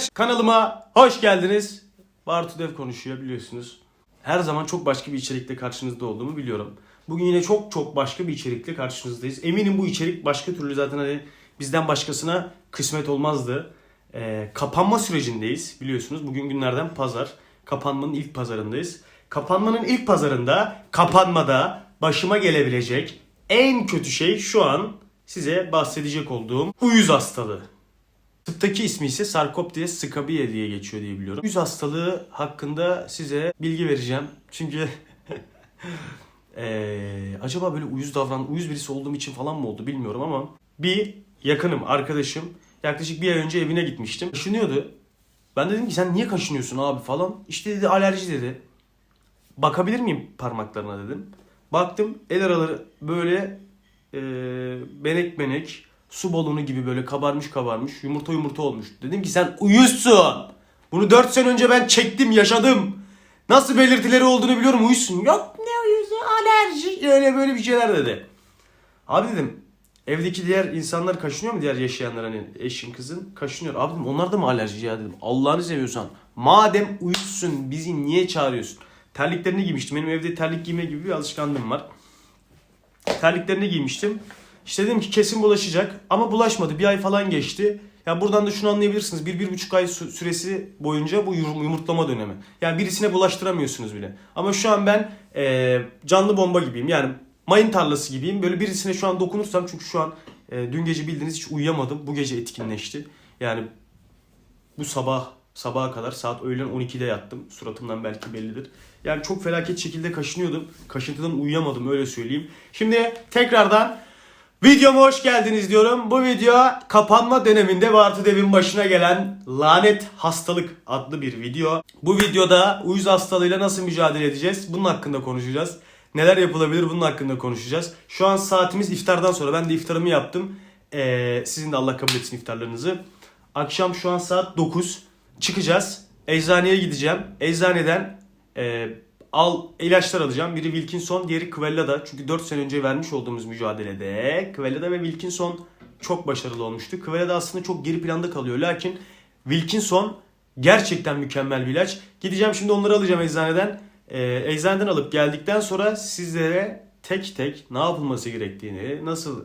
arkadaşlar kanalıma hoş geldiniz. Bartu Dev konuşuyor biliyorsunuz. Her zaman çok başka bir içerikle karşınızda olduğumu biliyorum. Bugün yine çok çok başka bir içerikle karşınızdayız. Eminim bu içerik başka türlü zaten hani bizden başkasına kısmet olmazdı. Ee, kapanma sürecindeyiz biliyorsunuz. Bugün günlerden pazar. Kapanmanın ilk pazarındayız. Kapanmanın ilk pazarında, kapanmada başıma gelebilecek en kötü şey şu an size bahsedecek olduğum uyuz hastalığı. Tıptaki ismi ise Sarkoptes scabiei diye geçiyor diye biliyorum. Yüz hastalığı hakkında size bilgi vereceğim. Çünkü eee, acaba böyle uyuz davran, uyuz birisi olduğum için falan mı oldu bilmiyorum ama bir yakınım, arkadaşım yaklaşık bir ay önce evine gitmiştim. Kaşınıyordu. Ben dedim ki sen niye kaşınıyorsun abi falan. İşte dedi alerji dedi. Bakabilir miyim parmaklarına dedim. Baktım el araları böyle eee benek benek su balonu gibi böyle kabarmış kabarmış yumurta yumurta olmuş. Dedim ki sen uyuzsun. Bunu 4 sene önce ben çektim yaşadım. Nasıl belirtileri olduğunu biliyorum uyuzsun. Yok ne uyuzu alerji öyle böyle bir şeyler dedi. Abi dedim evdeki diğer insanlar kaşınıyor mu diğer yaşayanlar hani eşin kızın kaşınıyor. Abi dedim onlar da mı alerji ya dedim. Allah'ını seviyorsan madem uyuzsun bizi niye çağırıyorsun? Terliklerini giymiştim. Benim evde terlik giyme gibi bir alışkanlığım var. Terliklerini giymiştim. İşte dedim ki kesin bulaşacak ama bulaşmadı. Bir ay falan geçti. Ya buradan da şunu anlayabilirsiniz. Bir, bir buçuk ay sü- süresi boyunca bu yum- yumurtlama dönemi. Yani birisine bulaştıramıyorsunuz bile. Ama şu an ben eee, canlı bomba gibiyim. Yani mayın tarlası gibiyim. Böyle birisine şu an dokunursam çünkü şu an eee, dün gece bildiğiniz hiç uyuyamadım. Bu gece etkinleşti. Yani bu sabah sabaha kadar saat öğlen 12'de yattım. Suratımdan belki bellidir. Yani çok felaket şekilde kaşınıyordum. Kaşıntıdan uyuyamadım öyle söyleyeyim. Şimdi tekrardan videoma hoş geldiniz diyorum. Bu video kapanma döneminde Bartu Dev'in başına gelen lanet hastalık adlı bir video. Bu videoda uyuz hastalığıyla nasıl mücadele edeceğiz? Bunun hakkında konuşacağız. Neler yapılabilir bunun hakkında konuşacağız. Şu an saatimiz iftardan sonra. Ben de iftarımı yaptım. Ee, sizin de Allah kabul etsin iftarlarınızı. Akşam şu an saat 9. Çıkacağız. Eczaneye gideceğim. Eczaneden e, al ilaçlar alacağım. Biri Wilkinson, diğeri Quellada. Çünkü 4 sene önce vermiş olduğumuz mücadelede Quellada ve Wilkinson çok başarılı olmuştu. Quellada aslında çok geri planda kalıyor. Lakin Wilkinson gerçekten mükemmel bir ilaç. Gideceğim şimdi onları alacağım eczaneden. E, eczaneden alıp geldikten sonra sizlere tek tek ne yapılması gerektiğini, nasıl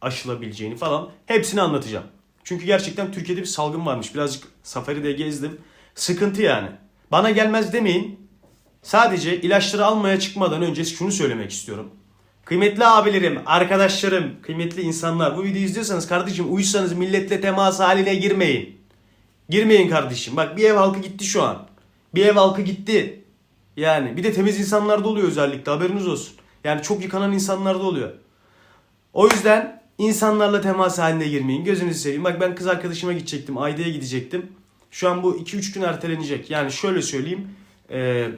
aşılabileceğini falan hepsini anlatacağım. Çünkü gerçekten Türkiye'de bir salgın varmış. Birazcık safari'de gezdim. Sıkıntı yani. Bana gelmez demeyin. Sadece ilaçları almaya çıkmadan önce şunu söylemek istiyorum. Kıymetli abilerim, arkadaşlarım, kıymetli insanlar bu videoyu izliyorsanız kardeşim uyuşsanız milletle temas haline girmeyin. Girmeyin kardeşim. Bak bir ev halkı gitti şu an. Bir ev halkı gitti. Yani bir de temiz insanlar da oluyor özellikle haberiniz olsun. Yani çok yıkanan insanlar da oluyor. O yüzden insanlarla temas haline girmeyin. Gözünüzü seveyim. Bak ben kız arkadaşıma gidecektim. Ayda'ya gidecektim. Şu an bu 2-3 gün ertelenecek. Yani şöyle söyleyeyim. Ee,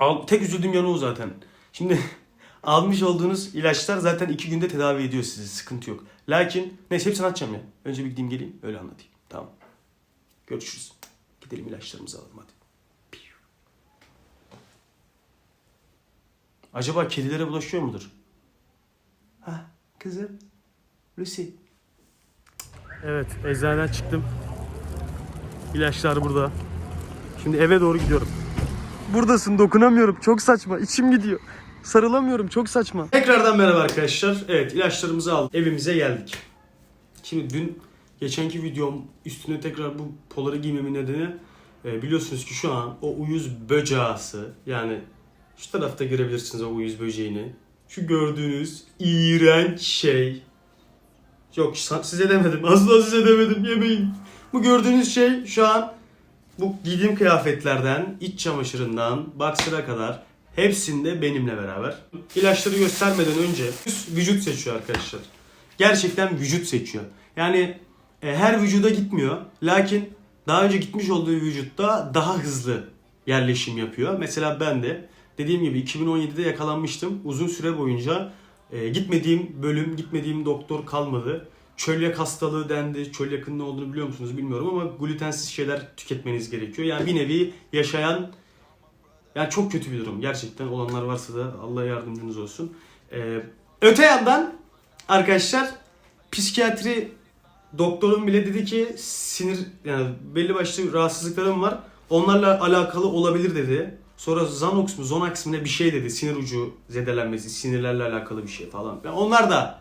al- tek üzüldüğüm yanı o zaten. Şimdi almış olduğunuz ilaçlar zaten 2 günde tedavi ediyor sizi. Sıkıntı yok. Lakin neyse hepsini anlatacağım ya. Önce bir gideyim geleyim öyle anlatayım. Tamam. Görüşürüz. Gidelim ilaçlarımızı alalım hadi. Acaba kedilere bulaşıyor mudur? Ha kızım. Lucy. Evet eczaneden çıktım. İlaçlar burada. Şimdi eve doğru gidiyorum. Buradasın dokunamıyorum. Çok saçma. İçim gidiyor. Sarılamıyorum. Çok saçma. Tekrardan merhaba arkadaşlar. Evet ilaçlarımızı aldık. Evimize geldik. Şimdi dün geçenki videom üstüne tekrar bu poları giymemin nedeni e, biliyorsunuz ki şu an o uyuz böceğası yani şu tarafta görebilirsiniz o uyuz böceğini. Şu gördüğünüz iğrenç şey. Yok size demedim. Asla size demedim. Yemeyin. Bu gördüğünüz şey şu an bu giydiğim kıyafetlerden, iç çamaşırından, boxer'a kadar hepsinde benimle beraber. İlaçları göstermeden önce vücut seçiyor arkadaşlar. Gerçekten vücut seçiyor. Yani e, her vücuda gitmiyor. Lakin daha önce gitmiş olduğu vücutta daha hızlı yerleşim yapıyor. Mesela ben de dediğim gibi 2017'de yakalanmıştım. Uzun süre boyunca e, gitmediğim bölüm, gitmediğim doktor kalmadı. Çölyak hastalığı dendi. Çölyakın ne olduğunu biliyor musunuz bilmiyorum ama glutensiz şeyler tüketmeniz gerekiyor. Yani bir nevi yaşayan yani çok kötü bir durum. Gerçekten olanlar varsa da Allah yardımcınız olsun. Ee, öte yandan arkadaşlar psikiyatri doktorun bile dedi ki sinir yani belli başlı rahatsızlıklarım var. Onlarla alakalı olabilir dedi. Sonra Xanax mı Zonax mı ne bir şey dedi. Sinir ucu zedelenmesi, sinirlerle alakalı bir şey falan. Yani onlar da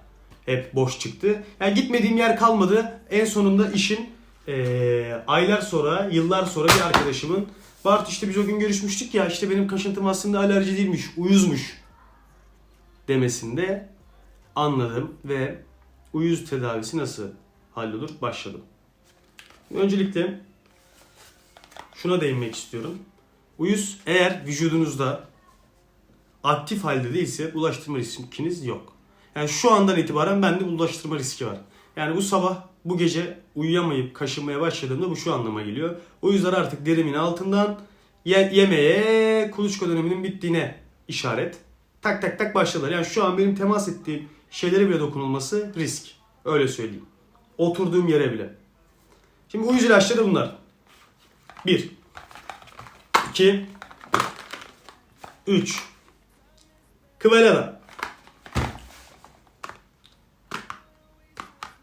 hep boş çıktı. Yani gitmediğim yer kalmadı. En sonunda işin eee, aylar sonra, yıllar sonra bir arkadaşımın Bart işte biz o gün görüşmüştük ya işte benim kaşıntım aslında alerji değilmiş, uyuzmuş demesinde anladım ve uyuz tedavisi nasıl hallolur başladım. Öncelikle şuna değinmek istiyorum. Uyuz eğer vücudunuzda aktif halde değilse bulaştırma riskiniz yok. Yani şu andan itibaren bende bulaştırma riski var. Yani bu sabah bu gece uyuyamayıp kaşınmaya başladığımda bu şu anlama geliyor. O yüzden artık derimin altından ye- yemeğe kuluçka döneminin bittiğine işaret. Tak tak tak başladılar. Yani şu an benim temas ettiğim şeylere bile dokunulması risk. Öyle söyleyeyim. Oturduğum yere bile. Şimdi uyuz ilaçları bunlar. 1 2 3 Kıvelada.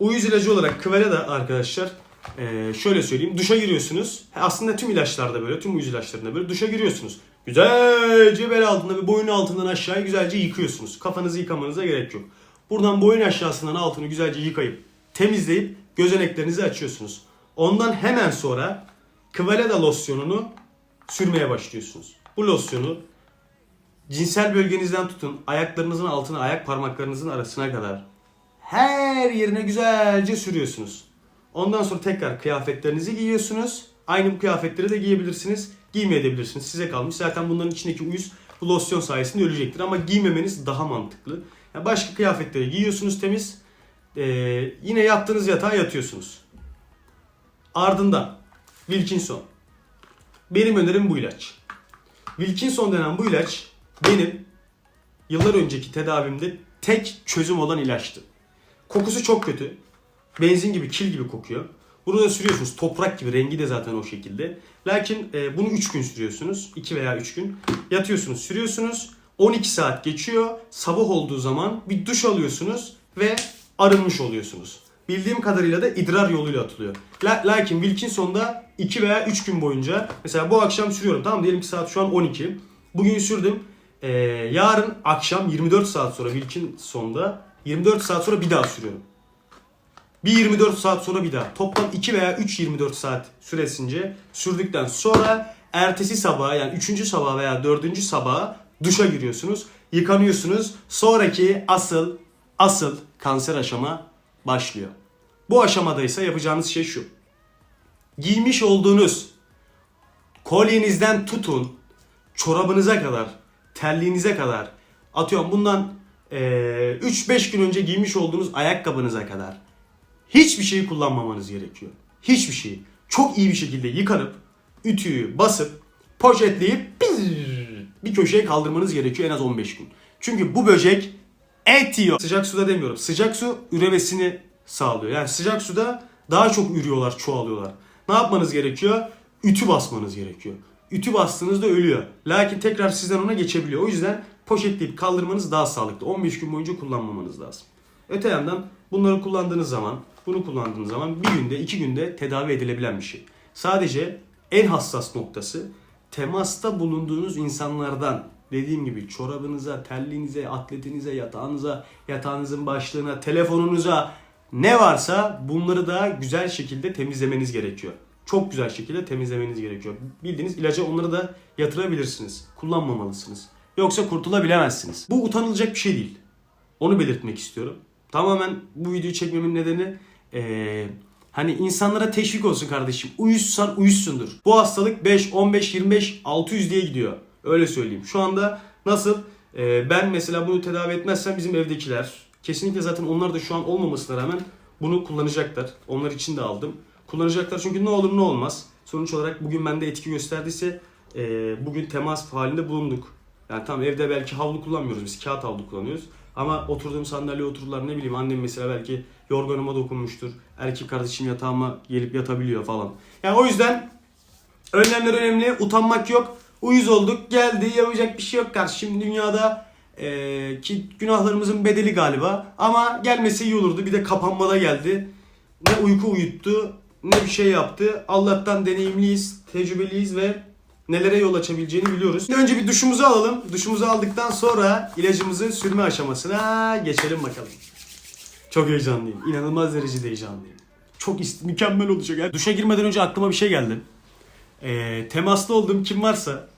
Uyuz ilacı olarak Kıvelada arkadaşlar eee, şöyle söyleyeyim. Duşa giriyorsunuz. Aslında tüm ilaçlarda böyle, tüm uyuz ilaçlarında böyle. Duşa giriyorsunuz. Güzelce bel altında ve boyun altından aşağıya güzelce yıkıyorsunuz. Kafanızı yıkamanıza gerek yok. Buradan boyun aşağısından altını güzelce yıkayıp temizleyip gözeneklerinizi açıyorsunuz. Ondan hemen sonra Kıvelada losyonunu sürmeye başlıyorsunuz. Bu losyonu cinsel bölgenizden tutun ayaklarınızın altına ayak parmaklarınızın arasına kadar her yerine güzelce sürüyorsunuz. Ondan sonra tekrar kıyafetlerinizi giyiyorsunuz. Aynı bu kıyafetleri de giyebilirsiniz. Giymeyebilirsiniz. Size kalmış. Zaten bunların içindeki uyuz bu losyon sayesinde ölecektir. Ama giymemeniz daha mantıklı. Yani başka kıyafetleri giyiyorsunuz temiz. Ee, yine yattığınız yatağa yatıyorsunuz. Ardından Wilkinson. Benim önerim bu ilaç. Wilkinson denen bu ilaç benim yıllar önceki tedavimde tek çözüm olan ilaçtı. Kokusu çok kötü. Benzin gibi, kil gibi kokuyor. Bunu da sürüyorsunuz. Toprak gibi. Rengi de zaten o şekilde. Lakin e, bunu 3 gün sürüyorsunuz. 2 veya 3 gün. Yatıyorsunuz, sürüyorsunuz. 12 saat geçiyor. Sabah olduğu zaman bir duş alıyorsunuz ve arınmış oluyorsunuz. Bildiğim kadarıyla da idrar yoluyla atılıyor. La- lakin Wilkinson'da 2 veya 3 gün boyunca mesela bu akşam sürüyorum tamam diyelim ki saat şu an 12. Bugün sürdüm. Ee, yarın akşam 24 saat sonra Wilkinson'da 24 saat sonra bir daha sürüyorum. Bir 24 saat sonra bir daha. Toplam 2 veya 3 24 saat süresince sürdükten sonra ertesi sabah yani 3. sabah veya 4. sabah duşa giriyorsunuz. Yıkanıyorsunuz. Sonraki asıl asıl kanser aşama başlıyor. Bu aşamada ise yapacağınız şey şu. Giymiş olduğunuz kolyenizden tutun çorabınıza kadar, terliğinize kadar atıyorum bundan eee, 3-5 gün önce giymiş olduğunuz ayakkabınıza kadar hiçbir şeyi kullanmamanız gerekiyor. Hiçbir şeyi. Çok iyi bir şekilde yıkanıp ütüyü basıp poşetleyip bir köşeye kaldırmanız gerekiyor en az 15 gün. Çünkü bu böcek et yiyor. Sıcak suda demiyorum. Sıcak su üremesini sağlıyor. Yani sıcak suda daha çok ürüyorlar, çoğalıyorlar. Ne yapmanız gerekiyor? Ütü basmanız gerekiyor. Ütü bastığınızda ölüyor. Lakin tekrar sizden ona geçebiliyor. O yüzden poşetleyip kaldırmanız daha sağlıklı. 15 gün boyunca kullanmamanız lazım. Öte yandan bunları kullandığınız zaman, bunu kullandığınız zaman bir günde, iki günde tedavi edilebilen bir şey. Sadece en hassas noktası temasta bulunduğunuz insanlardan dediğim gibi çorabınıza, terliğinize, atletinize, yatağınıza, yatağınızın başlığına, telefonunuza ne varsa bunları da güzel şekilde temizlemeniz gerekiyor. Çok güzel şekilde temizlemeniz gerekiyor. Bildiğiniz ilaca onları da yatırabilirsiniz. Kullanmamalısınız. Yoksa kurtulabilemezsiniz. Bu utanılacak bir şey değil. Onu belirtmek istiyorum. Tamamen bu videoyu çekmemin nedeni eee, hani insanlara teşvik olsun kardeşim. Uyuşsan uyuşsundur. Bu hastalık 5, 15, 25, 600 diye gidiyor. Öyle söyleyeyim. Şu anda nasıl eee, ben mesela bunu tedavi etmezsem bizim evdekiler kesinlikle zaten onlar da şu an olmamasına rağmen bunu kullanacaklar. Onlar için de aldım. Kullanacaklar çünkü ne olur ne olmaz. Sonuç olarak bugün bende etki gösterdiyse eee, bugün temas halinde bulunduk. Yani tamam evde belki havlu kullanmıyoruz biz kağıt havlu kullanıyoruz. Ama oturduğum sandalyeye otururlar ne bileyim annem mesela belki yorganıma dokunmuştur. Erkek kardeşim yatağıma gelip yatabiliyor falan. Yani o yüzden önlemler önemli utanmak yok. Uyuz olduk geldi yapacak bir şey yok kardeşim dünyada eee, ki günahlarımızın bedeli galiba. Ama gelmesi iyi olurdu bir de kapanmada geldi. ne uyku uyuttu ne bir şey yaptı. Allah'tan deneyimliyiz, tecrübeliyiz ve nelere yol açabileceğini biliyoruz. Önce bir duşumuzu alalım. Duşumuzu aldıktan sonra ilacımızı sürme aşamasına geçelim bakalım. Çok heyecanlıyım. İnanılmaz derecede heyecanlıyım. Çok mükemmel olacak. Yani duşa girmeden önce aklıma bir şey geldi. Ee, temaslı olduğum kim varsa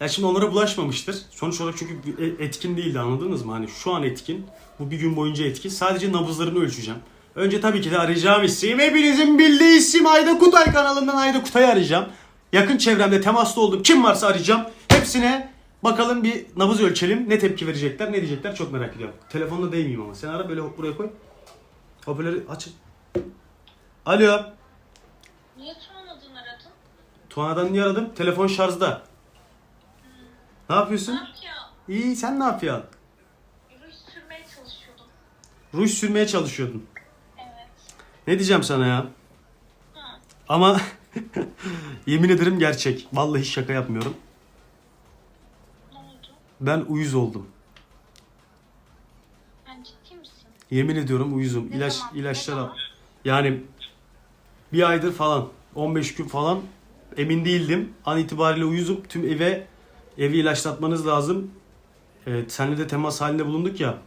ya şimdi onlara bulaşmamıştır. Sonuç olarak çünkü e- etkin değildi anladınız mı? Hani şu an etkin. Bu bir gün boyunca etkin. Sadece nabızlarını ölçeceğim. Önce tabii ki de arayacağım isim. Hepinizin bildiği isim Ayda Kutay kanalından Ayda Kutay'ı arayacağım. Yakın çevremde temaslı olduğum kim varsa arayacağım. Hepsine bakalım bir nabız ölçelim. Ne tepki verecekler, ne diyecekler çok merak ediyorum. Telefonla değmeyeyim ama. Sen ara böyle buraya koy. Hoparlörü açın. Alo. Niye sormadın aradın? Tuana'dan niye aradım? Telefon şarjda. Ne yapıyorsun? Ne yapıyor? İyi sen ne yapıyorsun? Ruj sürmeye çalışıyordum. Ruj sürmeye çalışıyordun. Evet. Ne diyeceğim sana ya? Ha. Ama yemin ederim gerçek. Vallahi şaka yapmıyorum. Ben uyuz oldum. Ben ciddi misin? Yemin ediyorum uyuzum. Ne İlaç zaman? ilaçlar Ne al. zaman? Yani bir aydır falan 15 gün falan emin değildim. An itibariyle uyuzum. Tüm eve evi ilaçlatmanız lazım. Evet, seninle de temas halinde bulunduk ya.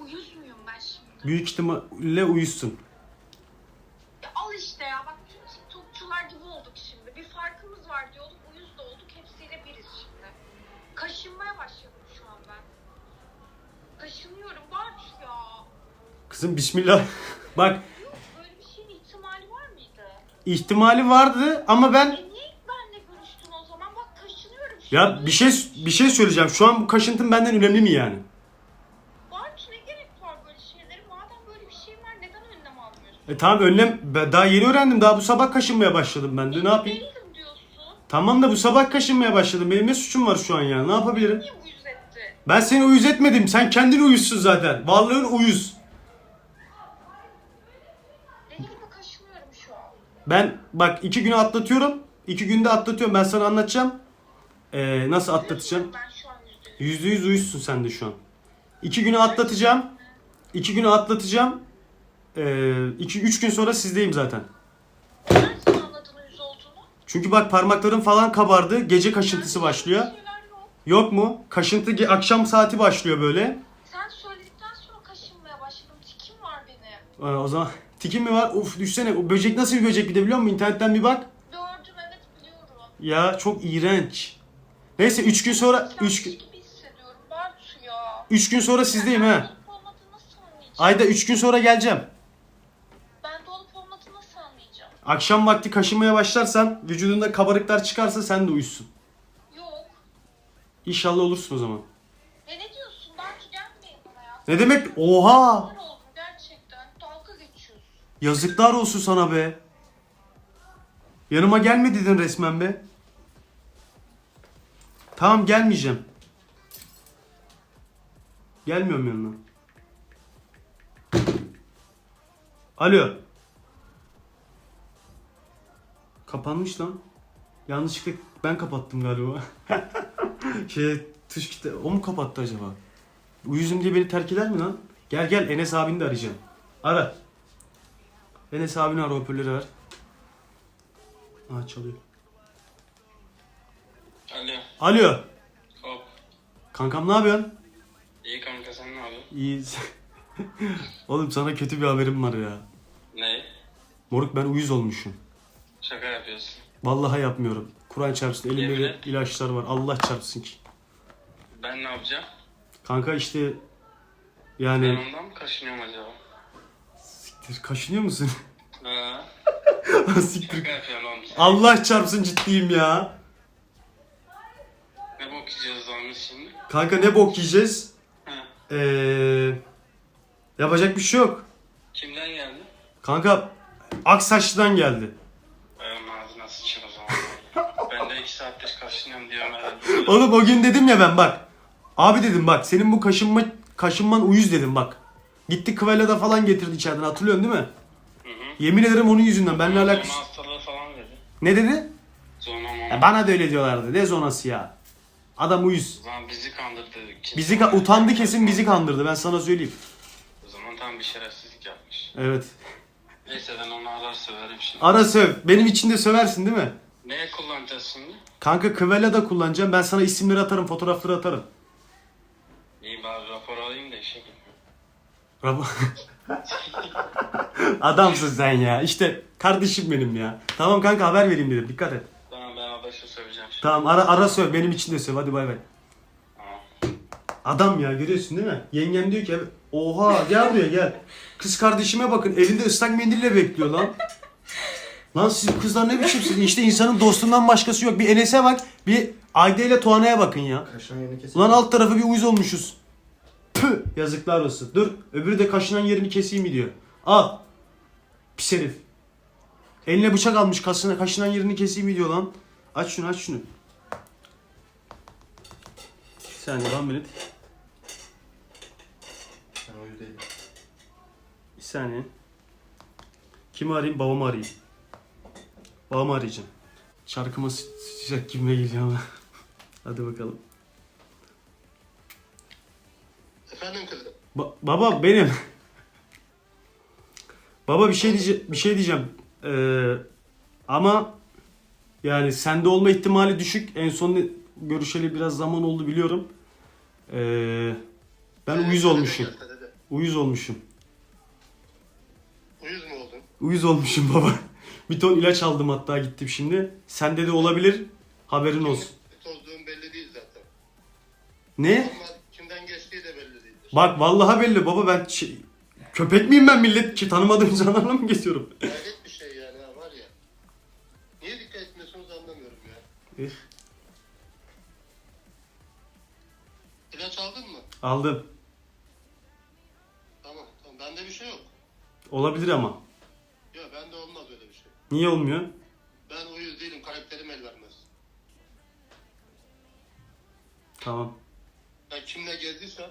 Uyuz muyum ben şimdi? Büyük ihtimalle uyuzsun. Ya al işte ya bak tüm TikTokçular gibi olduk şimdi. Bir farkımız var diyorduk uyuz da olduk hepsiyle biriz şimdi. Kaşınmaya başladım şu an ben. Kaşınıyorum Barç ya. Kızım bismillah. Bak böyle bir şeyin ihtimali var mıydı? ihtimali vardı ama ben E niye benle görüştün o zaman? Bak kaşınıyorum ya bir şey bir şey söyleyeceğim. Şu an bu kaşıntın benden önemli mi yani? Barç ne gerek var böyle şeylere? Madem böyle bir şey var neden önlem almıyorsun? E tamam önlem ben daha yeni öğrendim. Daha bu sabah kaşınmaya başladım ben de. Ne yapayım? Değilim diyorsun. Tamam da bu sabah kaşınmaya başladım. Benim ne suçum var şu an ya? Ne yapabilirim? Niye uyuz etti? Ben seni uyuz etmedim. Sen kendin uyuzsun zaten. Varlığın uyuz. Deli gibi kaşınıyorum şu an. Ben bak iki günü atlatıyorum. İki günde atlatıyorum. Ben sana anlatacağım. Ee, nasıl atlatacağım? Yüzde yüz. Uyuzsun sen de şu an. İki günü atlatacağım. İki günü atlatacağım. Ee, iki, üç gün sonra sizdeyim zaten. Çünkü bak parmakların falan kabardı. Gece kaşıntısı başlıyor. Yok. Mu? Kaşıntı akşam saati başlıyor böyle. Sen söyledikten sonra kaşınmaya başladım. Tikim var benim. Ee, o zaman tikin mi var? Of düşsene. O böcek nasıl bir böcek bir de biliyor musun? İnternetten bir bak. Gördüm evet biliyorum. Ya çok iğrenç. Neyse 3 gün sonra 3 3 gün gibi hissediyorum. Bartu ya. 3 gün sonra sizdeyim ha. olup olmadığını nasıl anlayacağım? Ayda 3 gün sonra geleceğim. Ben de olup olmadığını nasıl anlayacağım? Akşam vakti kaşınmaya başlarsan, vücudunda kabarıklar çıkarsa sen de uyusun. Yok. İnşallah olursun o zaman. E ne diyorsun? Bartu gelmeyin bana ya. Ne demek? Oha! Sinir oldum gerçekten. Dalga geçiyorsun. Yazıklar olsun sana be. Yanıma gelme dedin resmen be. Tamam gelmeyeceğim. Gelmiyorum yanına. Alo. Kapanmış lan. Yanlışlıkla ben kapattım galiba. şey tuş kitle o mu kapattı acaba? Uyuzum diye beni terk eder mi lan? Gel gel Enes abini de arayacağım. Ara. Enes abini ara hoparlörü ver. Aa çalıyor. Alo. Alo. Hop. Kankam ne yapıyorsun? İyi kanka sen ne yapıyorsun? İyi. Oğlum sana kötü bir haberim var ya. Ne? Moruk ben uyuz olmuşum. Şaka yapıyorsun. Vallahi yapmıyorum. Kur'an çarpsın elimde Yemin et. ilaçlar var. Allah çarpsın ki. Ben ne yapacağım? Kanka işte Ben yani ondan mı kaşınıyorum acaba? Siktir kaşınıyor musun? Ha, siktir. şaka yapıyorsun oğlum. Allah çarpsın ciddiyim ya. Ne bok yiyeceğiz lan biz şimdi? Kanka ne bok yiyeceğiz? Ha. Ee, yapacak bir şey yok. Kimden geldi? Kanka Aksaçlı'dan geldi. Ayağımın ağzına sıçın o zaman. ben de iki saattir kaşınıyorum diyorum herhalde. Oğlum o gün dedim ya ben bak. Abi dedim bak senin bu kaşınma kaşınman uyuz dedim bak. Gitti Kıvela'da falan getirdi içeriden hatırlıyorsun değil mi? Hı hı. Yemin ederim onun yüzünden benimle Zona alakası. hastalığı falan dedi. Ne dedi? Zona Ya bana da öyle diyorlardı. Ne zonası ya? Adam uyuz. O zaman bizi kandırdı. Kimse Bizi ka- utandı kesin bizi kandırdı ben sana söyleyeyim. O zaman tam bir şerefsizlik yapmış. Evet. Neyse ben onu arar söylerim şimdi. Ara söv. Benim için de söversin değil mi? Neye kullanacağız şimdi? Kanka Kıvela da kullanacağım. Ben sana isimleri atarım, fotoğrafları atarım. İyi bari Adamsın sen ya. İşte kardeşim benim ya. Tamam kanka haber vereyim dedim. Dikkat et. Tamam ben haberse söyleyeceğim şimdi. Tamam ara ara söv. Benim için de söv. Hadi bay bay. Tamam. Adam ya görüyorsun değil mi? Yengem diyor ki oha gel buraya gel. Kız kardeşime bakın elinde ıslak mendille bekliyor lan. Lan siz kızlar ne biçimsiniz? İşte insanın dostundan başkası yok. Bir Enes'e bak, bir Ayda ile Tuana'ya bakın ya. Yerini kesin. Ulan alt tarafı bir uyuz olmuşuz. Püh yazıklar olsun. Dur öbürü de kaşınan yerini keseyim mi diyor. Al. Pis herif. Eline bıçak almış kaşına, kaşınan yerini keseyim mi diyor lan. Aç şunu aç şunu. Bir saniye one minute. Ben uyu değilim. Bir saniye. Kimi arayayım? Babamı arayayım. Babamı arayacağım. Şarkıma sı- sıcak gibime geliyor ama. Hadi bakalım. Efendim kızım. Ba- baba benim. baba bir şey diyeceğim. Bir şey diyeceğim. Ee, ama yani sende olma ihtimali düşük. En son görüşeli biraz zaman oldu biliyorum. Ee, ben uyuz olmuşum. Dede. Uyuz olmuşum. Uyuz mu oldun? Uyuz olmuşum baba. Bir ton ilaç aldım hatta gittim şimdi. Sende de olabilir. Haberin olsun. Tozduğun belli değil zaten. Ne? Ama kimden geçtiği de belli değildir. Bak vallahi belli baba ben şey- köpek miyim ben millet ki tanımadığım insanlarla mı geziyorum? Hayret bir şey yani ha var ya. Niye dikkat etmiyorsunuz anlamıyorum ya. Eh, İlaç aldın mı? Aldım. Tamam tamam. Bende bir şey yok. Olabilir ama. Yok bende olmaz öyle bir şey. Niye olmuyor? Ben uyuz değilim. Karakterim el vermez. Tamam. Ben kimle gezdiysem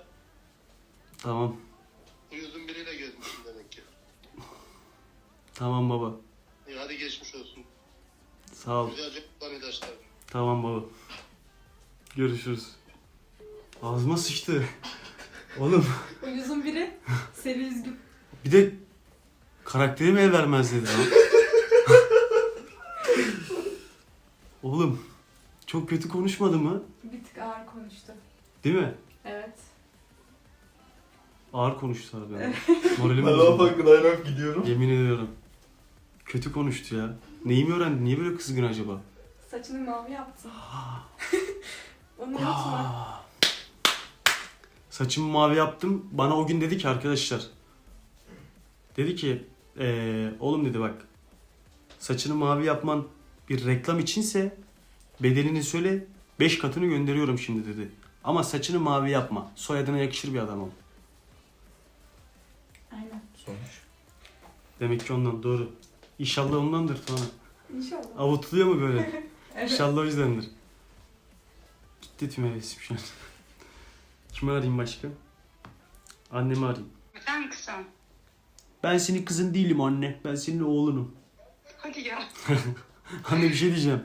Tamam. uyuzun biriyle gezmişim demek ki. Tamam baba. İyi hadi geçmiş olsun. Sağ ol. Güzelce kullan ilaçları. Tamam baba. Görüşürüz. Ağzıma sıçtı. Oğlum Uyuzun biri. Seri üzgün. bir de karakterim el vermez dedi lan. Oğlum çok kötü konuşmadı mı? Bir tık ağır konuştu. Değil mi? Evet. Ağır konuştu abi. Moralim Ben bozuldu. laf dayanıp gidiyorum. Yemin ediyorum. Kötü konuştu ya. Neyimi öğrendi? Niye böyle kızgın acaba? Saçını mavi yaptın. Onu unutma. Saçımı mavi yaptım. Bana o gün dedi ki arkadaşlar. Dedi ki eee, oğlum dedi bak. Saçını mavi yapman bir reklam içinse bedelini söyle 5 katını gönderiyorum şimdi dedi. Ama saçını mavi yapma. Soyadına yakışır bir adam ol. Aynen. Sonuç. Demek ki ondan doğru. İnşallah ondandır sonra. İnşallah. Avutuluyor mu böyle? Evet. İnşallah o yüzdendir. Gitti tüm hevesim şu an. Kimi arayayım başka? Annemi arayayım. Efendim kızım. Ben senin kızın değilim anne. Ben senin oğlunum. Hadi ya. Anne bir şey diyeceğim.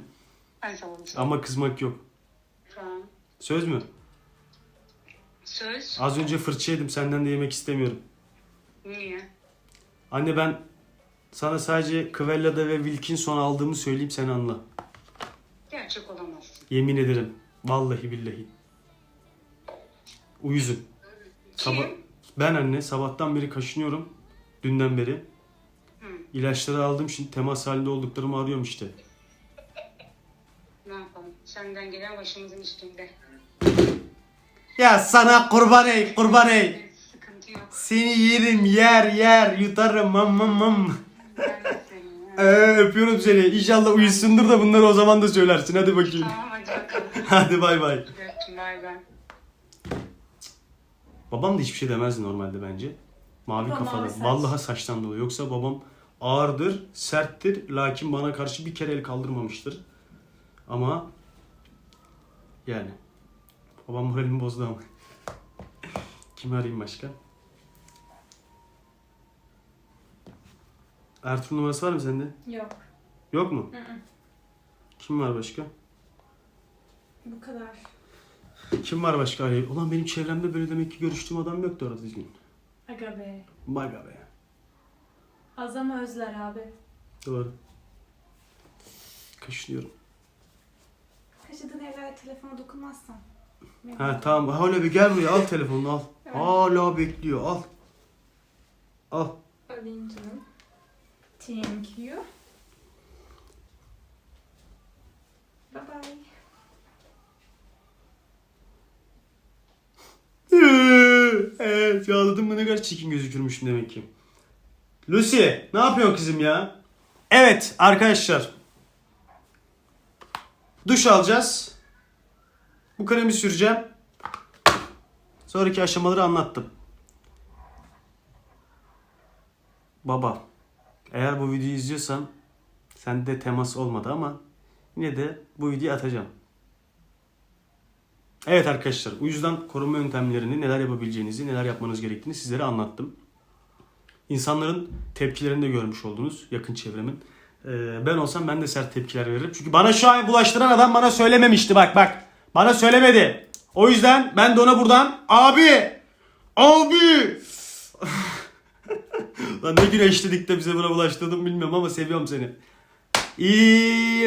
Ben sana Ama kızmak yok. Tamam. Söz mü? Söz. Az önce fırça yedim senden de yemek istemiyorum. Niye? Anne ben sana sadece Kvella'da ve Wilkinson aldığımı söyleyeyim sen anla. Gerçek olamazsın. Yemin ederim. Vallahi billahi. Uyuzum. Sabah, Kim? ben anne sabahtan beri kaşınıyorum. Dünden beri. Hı. İlaçları aldım şimdi temas halinde olduklarımı arıyorum işte. Ne yapalım? Senden gelen başımızın üstünde. Ya sana kurban ey kurban ey. Evet, sıkıntı yok. Seni yerim yer yer yutarım mam mam mam. Ben de senin. Ee, öpüyorum seni. İnşallah uyusundur da bunları o zaman da söylersin. Hadi bakayım. Tamam hadi bakalım. Hadi bay bay. Bay bay. Babam da hiçbir şey demezdi normalde bence. Mavi Baba kafalı. mavi saç. Vallahi saçtan dolayı. Yoksa babam ağırdır, serttir. Lakin bana karşı bir kere el kaldırmamıştır. Ama yani babam moralimi bozdu ama. Kimi arayayım başka? Ertuğrul numarası var mı sende? Yok. Yok mu? Hı hı. Kim var başka? Bu kadar. Kim var başka arayayım? Ulan benim çevremde böyle demek ki görüştüğüm adam yoktu orada düzgün. Aga be. Baga be. Az ama özler abi. Doğru. Kaşınıyorum. Kaşıdığın evlere telefona dokunmazsan. Ha tamam. Hala bir gel buraya al telefonunu al. Hala bekliyor al. Al. Alayım canım. Thank you. Bye bye. evet yağladım mı ne kadar çirkin gözükürmüşüm demek ki. Lucy ne yapıyorsun kızım ya? Evet arkadaşlar. Duş alacağız. Bu kremi süreceğim. Sonraki aşamaları anlattım. Baba eğer bu videoyu izliyorsan sende temas olmadı ama yine de bu videoyu atacağım. Evet arkadaşlar, o yüzden koruma yöntemlerini, neler yapabileceğinizi, neler yapmanız gerektiğini sizlere anlattım. İnsanların tepkilerini de görmüş oldunuz, yakın çevremin. Ee, ben olsam ben de sert tepkiler veririm. Çünkü bana şu an bulaştıran adam bana söylememişti bak bak. Bana söylemedi. O yüzden ben de ona buradan abi, abi. Lan ne güneşledik de bize buna bulaştırdın bilmiyorum ama seviyorum seni. İyi,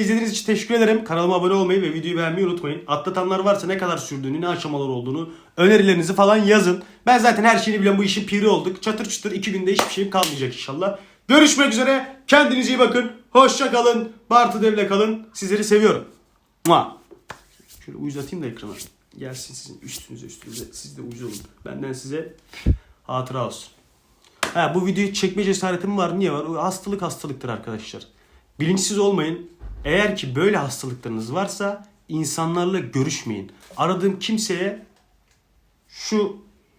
izlediğiniz için teşekkür ederim. Kanalıma abone olmayı ve videoyu beğenmeyi unutmayın. Atlatanlar varsa ne kadar sürdüğünü, ne aşamalar olduğunu, önerilerinizi falan yazın. Ben zaten her şeyini bilen bu işin piri olduk. Çatır çatır iki günde hiçbir şeyim kalmayacak inşallah. Görüşmek üzere. Kendinize iyi bakın. Hoşça kalın. Bartı devle kalın. Sizleri seviyorum. Mua. Şöyle uyuzatayım da ekrana. Gelsin sizin üstünüze üstünüze. Siz de uyuz olun. Benden size hatıra olsun. Ha, bu videoyu çekme cesaretim var. Niye var? O hastalık hastalıktır arkadaşlar. Bilinçsiz olmayın. Eğer ki böyle hastalıklarınız varsa insanlarla görüşmeyin. Aradığım kimseye şu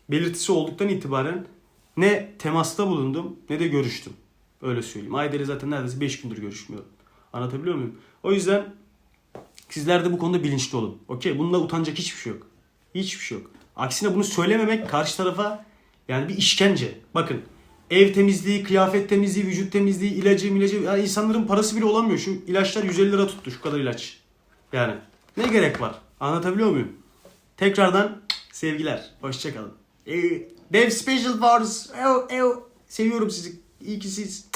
belirtisi olduktan itibaren ne temasta bulundum ne de görüştüm. Öyle söyleyeyim. Ayda zaten neredeyse 5 gündür görüşmüyorum. Anlatabiliyor muyum? O yüzden sizler de bu konuda bilinçli olun. Okey? Bunda utanacak hiçbir şey yok. Hiçbir şey yok. Aksine bunu söylememek karşı tarafa yani bir işkence. Bakın ev temizliği, kıyafet temizliği, vücut temizliği, ilacı, ilacı. Yani insanların parası bile olamıyor. Şu ilaçlar 150 lira tuttu şu kadar ilaç. Yani ne gerek var? Anlatabiliyor muyum? Tekrardan sevgiler. Hoşçakalın. Ee, Dev Special Wars. Ev, ev. Seviyorum sizi. İyi ki siz.